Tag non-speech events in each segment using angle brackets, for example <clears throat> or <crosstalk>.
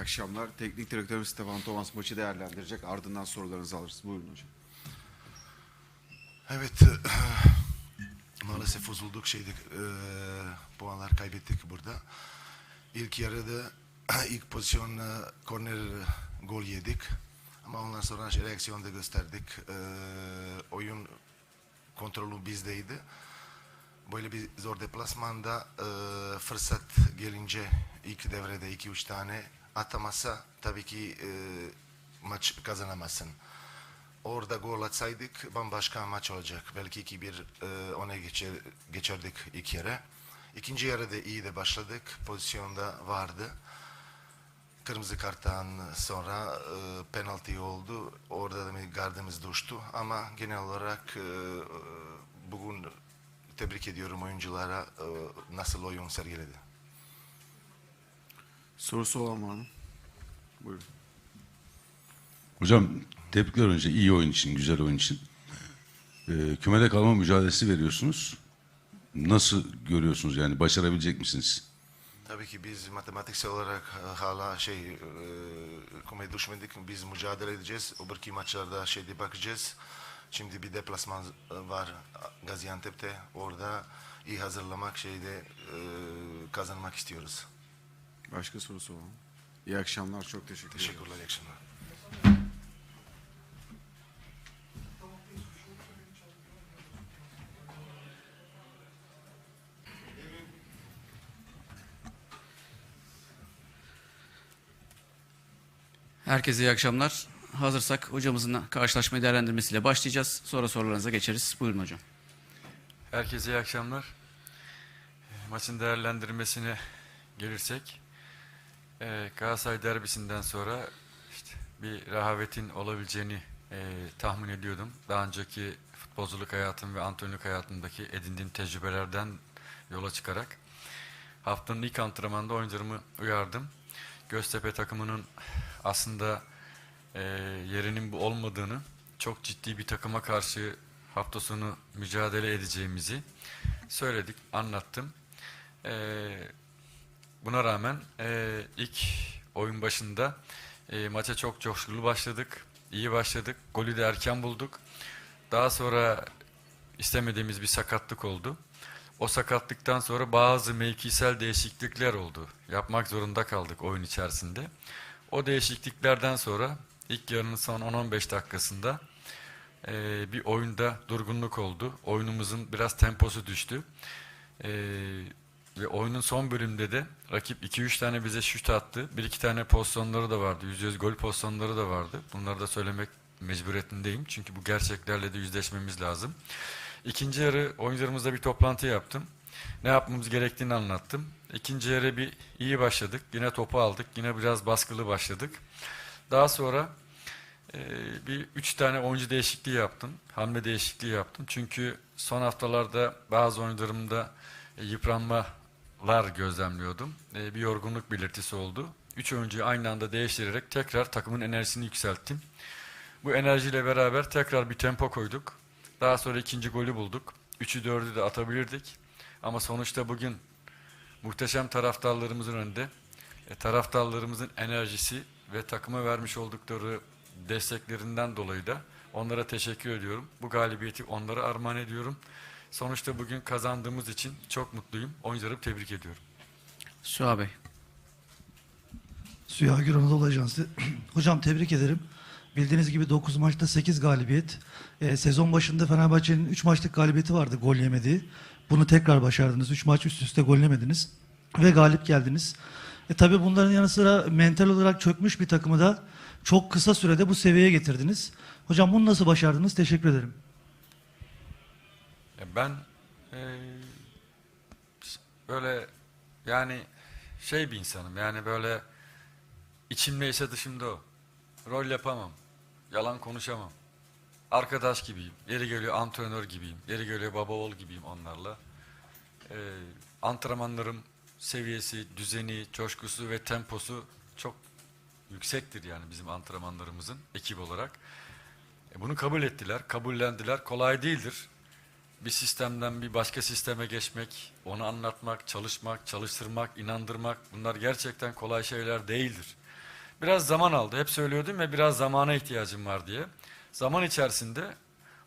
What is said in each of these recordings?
akşamlar. Teknik direktörümüz Stefan Thomas maçı değerlendirecek. Ardından sorularınızı alırız. Buyurun hocam. Evet, <clears throat> maalesef uzulduk şeydik, e, puanlar kaybettik burada. İlk yarıda <clears throat> ilk pozisyon e, korner e, gol yedik. Ama ondan sonra reaksiyon da gösterdik. E, oyun kontrolü bizdeydi. Böyle bir zor deplasmanda e, fırsat gelince ilk devrede 2-3 tane atamazsa tabii ki e, maç kazanamazsın. Orada gol atsaydık bambaşka maç olacak. Belki 2-1 e, öne geçer, geçerdik ilk yarı. İkinci yarıda iyi de başladık. Pozisyonda vardı. Kırmızı karttan sonra e, penaltı oldu. Orada da bir gardımız düştü. Ama genel olarak e, bugün tebrik ediyorum oyunculara e, nasıl oyun sergiledi. Sorusu olan var mı? Buyurun. Hocam tebrikler önce iyi oyun için, güzel oyun için. Ee, kümede kalma mücadelesi veriyorsunuz. Nasıl görüyorsunuz yani başarabilecek misiniz? Tabii ki biz matematiksel olarak e, hala şey e, kumaya düşmedik. Biz mücadele edeceğiz. Öbürki maçlarda şeyde bakacağız. Şimdi bir deplasman var Gaziantep'te. Orada iyi hazırlamak şeyde e, kazanmak istiyoruz. Başka sorusu olan? İyi akşamlar. Çok teşekkür ederim. Teşekkürler. iyi akşamlar. Herkese iyi akşamlar. Hazırsak hocamızın karşılaşmayı değerlendirmesiyle başlayacağız. Sonra sorularınıza geçeriz. Buyurun hocam. Herkese iyi akşamlar. E, Maçın değerlendirmesine gelirsek, e, Galatasaray derbisinden sonra işte bir rehavetin olabileceğini e, tahmin ediyordum. Daha önceki futbolculuk hayatım ve antrenörlük hayatımdaki edindiğim tecrübelerden yola çıkarak haftanın ilk antrenmanında oyuncularımı uyardım. Göztepe takımının aslında e, yerinin bu olmadığını, çok ciddi bir takıma karşı hafta sonu mücadele edeceğimizi söyledik, anlattım. E, buna rağmen e, ilk oyun başında e, maça çok coşkulu başladık, iyi başladık, golü de erken bulduk. Daha sonra istemediğimiz bir sakatlık oldu. O sakatlıktan sonra bazı mevkisel değişiklikler oldu. Yapmak zorunda kaldık oyun içerisinde. O değişikliklerden sonra ilk yarının son 10-15 dakikasında e, bir oyunda durgunluk oldu. Oyunumuzun biraz temposu düştü. E, ve oyunun son bölümde de rakip 2-3 tane bize şut attı. 1-2 tane pozisyonları da vardı. %100 gol pozisyonları da vardı. Bunları da söylemek mecburiyetindeyim. Çünkü bu gerçeklerle de yüzleşmemiz lazım. İkinci yarı oyuncularımızla bir toplantı yaptım. Ne yapmamız gerektiğini anlattım. İkinci yarı bir iyi başladık. Yine topu aldık. Yine biraz baskılı başladık. Daha sonra e, bir üç tane oyuncu değişikliği yaptım. Hamle değişikliği yaptım. Çünkü son haftalarda bazı oyuncularımda e, yıpranmalar gözlemliyordum. E, bir yorgunluk belirtisi oldu. Üç oyuncuyu aynı anda değiştirerek tekrar takımın enerjisini yükselttim. Bu enerjiyle beraber tekrar bir tempo koyduk. Daha sonra ikinci golü bulduk. Üçü dördü de atabilirdik. Ama sonuçta bugün muhteşem taraftarlarımızın önünde e, taraftarlarımızın enerjisi ve takıma vermiş oldukları desteklerinden dolayı da onlara teşekkür ediyorum. Bu galibiyeti onlara armağan ediyorum. Sonuçta bugün kazandığımız için çok mutluyum. Oyuncuları tebrik ediyorum. Suha Bey. Suya Gür Anadolu Ajansı. <clears throat> Hocam tebrik ederim. Bildiğiniz gibi 9 maçta 8 galibiyet. Ee, sezon başında Fenerbahçe'nin 3 maçlık galibiyeti vardı gol yemediği. Bunu tekrar başardınız. 3 maç üst üste gol yemediniz. Ve galip geldiniz. E, tabii bunların yanı sıra mental olarak çökmüş bir takımı da çok kısa sürede bu seviyeye getirdiniz. Hocam bunu nasıl başardınız? Teşekkür ederim. E, Ben e, böyle yani şey bir insanım yani böyle içimdeyse dışımda o. Rol yapamam. Yalan konuşamam. Arkadaş gibiyim. Yeri geliyor antrenör gibiyim. Yeri geliyor baba oğul gibiyim onlarla. E, antrenmanlarım seviyesi, düzeni, coşkusu ve temposu çok yüksektir yani bizim antrenmanlarımızın ekip olarak. E, bunu kabul ettiler, kabullendiler. Kolay değildir bir sistemden bir başka sisteme geçmek, onu anlatmak, çalışmak, çalıştırmak, inandırmak bunlar gerçekten kolay şeyler değildir. biraz zaman aldı. Hep söylüyordum ya biraz zamana ihtiyacım var diye. Zaman içerisinde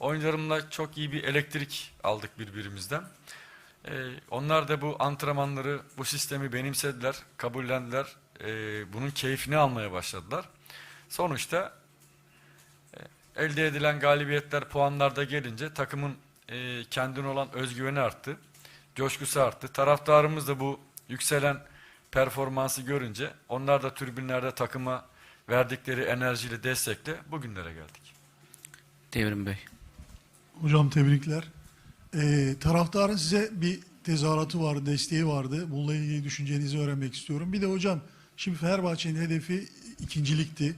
oyuncularımla çok iyi bir elektrik aldık birbirimizden. Ee, onlar da bu antrenmanları, bu sistemi benimsediler, kabullendiler. Ee, bunun keyfini almaya başladılar. Sonuçta e, elde edilen galibiyetler, puanlar da gelince takımın e, kendine olan özgüveni arttı. Coşkusu arttı. Taraftarımız da bu yükselen performansı görünce onlar da tribünlerde takıma verdikleri enerjiyle destekle bugünlere geldik. Devrim Bey. Hocam tebrikler. Ee, taraftarın size bir tezahüratı vardı, desteği vardı. Bununla ilgili düşüncenizi öğrenmek istiyorum. Bir de hocam şimdi Fenerbahçe'nin hedefi ikincilikti.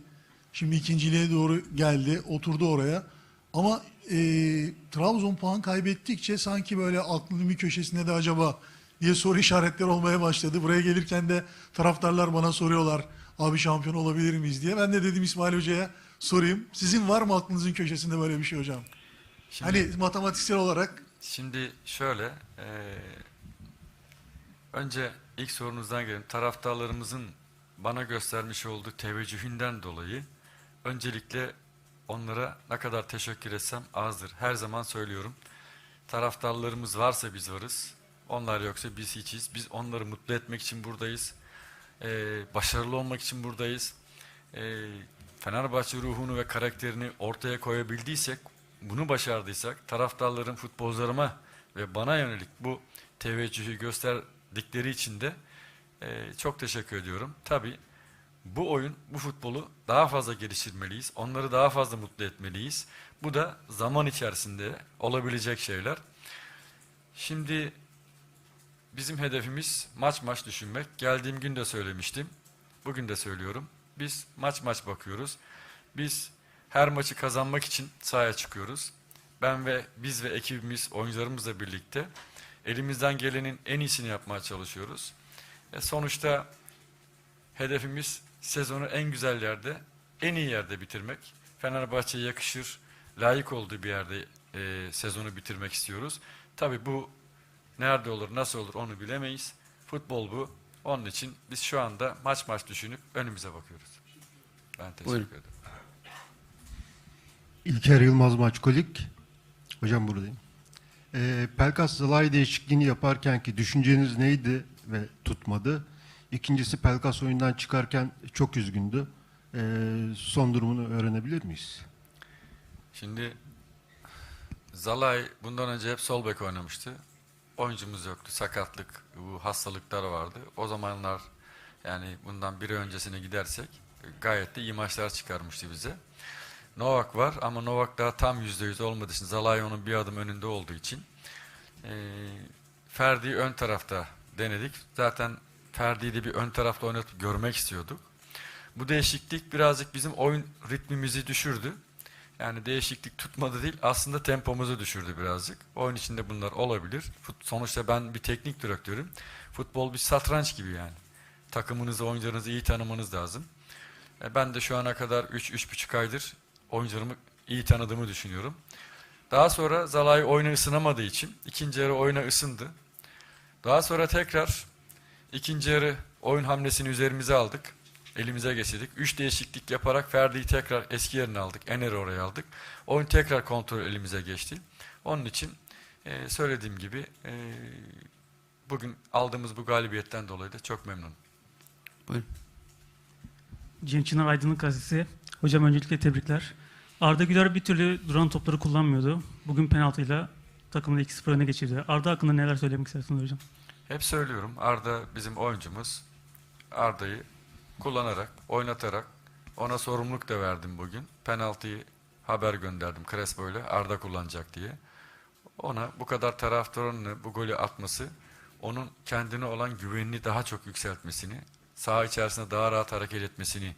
Şimdi ikinciliğe doğru geldi, oturdu oraya. Ama e, Trabzon puan kaybettikçe sanki böyle aklının bir köşesinde de acaba diye soru işaretleri olmaya başladı. Buraya gelirken de taraftarlar bana soruyorlar abi şampiyon olabilir miyiz diye. Ben de dedim İsmail Hoca'ya sorayım. Sizin var mı aklınızın köşesinde böyle bir şey hocam? Şimdi, Hani matematiksel olarak şimdi şöyle, e, önce ilk sorunuzdan gelelim. Taraftarlarımızın bana göstermiş olduğu teveccühünden dolayı öncelikle onlara ne kadar teşekkür etsem azdır. Her zaman söylüyorum. Taraftarlarımız varsa biz varız. Onlar yoksa biz hiçiz. Biz onları mutlu etmek için buradayız. Ee, başarılı olmak için buradayız. Ee, Fenerbahçe ruhunu ve karakterini ortaya koyabildiysek, bunu başardıysak, taraftarların futbolcularıma ve bana yönelik bu teveccühü gösterdikleri için de e, çok teşekkür ediyorum. Tabii bu oyun, bu futbolu daha fazla geliştirmeliyiz. Onları daha fazla mutlu etmeliyiz. Bu da zaman içerisinde olabilecek şeyler. Şimdi bizim hedefimiz maç maç düşünmek. Geldiğim gün de söylemiştim. Bugün de söylüyorum. Biz maç maç bakıyoruz. Biz her maçı kazanmak için sahaya çıkıyoruz. Ben ve biz ve ekibimiz, oyuncularımızla birlikte elimizden gelenin en iyisini yapmaya çalışıyoruz. E sonuçta hedefimiz sezonu en güzel yerde, en iyi yerde bitirmek. Fenerbahçe'ye yakışır, layık olduğu bir yerde e, sezonu bitirmek istiyoruz. Tabii bu nerede olur, nasıl olur onu bilemeyiz. Futbol bu. Onun için biz şu anda maç maç düşünüp önümüze bakıyoruz. Ben teşekkür Buyurun. ederim. İlker Yılmaz Maçkolik. Hocam buradayım. Ee, Pelkas Zalai değişikliğini yaparken ki düşünceniz neydi ve tutmadı? İkincisi Pelkas oyundan çıkarken çok üzgündü. Ee, son durumunu öğrenebilir miyiz? Şimdi Zalay bundan önce hep sol bek oynamıştı. Oyuncumuz yoktu. Sakatlık, bu hastalıklar vardı. O zamanlar yani bundan bir öncesine gidersek gayet de iyi maçlar çıkarmıştı bize. Novak var ama Novak daha tam %100 olmadığı için Zalay onun bir adım önünde olduğu için eee Ferdi'yi ön tarafta denedik. Zaten Ferdi'yi de bir ön tarafta oynatıp görmek istiyorduk. Bu değişiklik birazcık bizim oyun ritmimizi düşürdü. Yani değişiklik tutmadı değil, aslında tempomuzu düşürdü birazcık. Oyun içinde bunlar olabilir. Sonuçta ben bir teknik direktörüm. Futbol bir satranç gibi yani. Takımınızı, oyuncularınızı iyi tanımanız lazım. E, Ben de şu ana kadar 3-3,5 aydır oyuncularımı iyi tanıdığımı düşünüyorum. Daha sonra Zalai oyuna ısınamadığı için ikinci yarı oyuna ısındı. Daha sonra tekrar ikinci yarı oyun hamlesini üzerimize aldık. Elimize geçirdik. Üç değişiklik yaparak Ferdi'yi tekrar eski yerine aldık. Ener'i oraya aldık. Oyun tekrar kontrol elimize geçti. Onun için e, söylediğim gibi e, bugün aldığımız bu galibiyetten dolayı da çok memnunum. Buyurun. Cem Çınar Aydınlık Gazetesi. Hocam öncelikle tebrikler. Arda Güler bir türlü duran topları kullanmıyordu. Bugün penaltıyla takımını 2-0 öne geçirdi. Arda hakkında neler söylemek istersiniz hocam? Hep söylüyorum Arda bizim oyuncumuz. Arda'yı kullanarak, oynatarak ona sorumluluk da verdim bugün. Penaltıyı haber gönderdim Crespo ile Arda kullanacak diye. Ona bu kadar taraftarını bu golü atması onun kendine olan güvenini daha çok yükseltmesini, saha içerisinde daha rahat hareket etmesini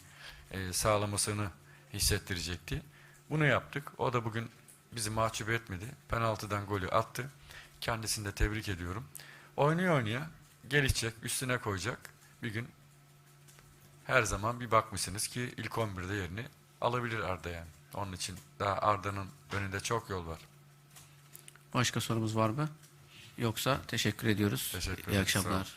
e, sağlamasını hissettirecekti. Bunu yaptık. O da bugün bizi mahcup etmedi. Penaltıdan golü attı. Kendisini de tebrik ediyorum. Oynuyor oynaya gelişecek, üstüne koyacak. Bir gün her zaman bir bakmışsınız ki ilk 11'de yerini alabilir Arda yani. Onun için daha Arda'nın önünde çok yol var. Başka sorumuz var mı? Yoksa teşekkür ediyoruz. Teşekkür İyi akşamlar.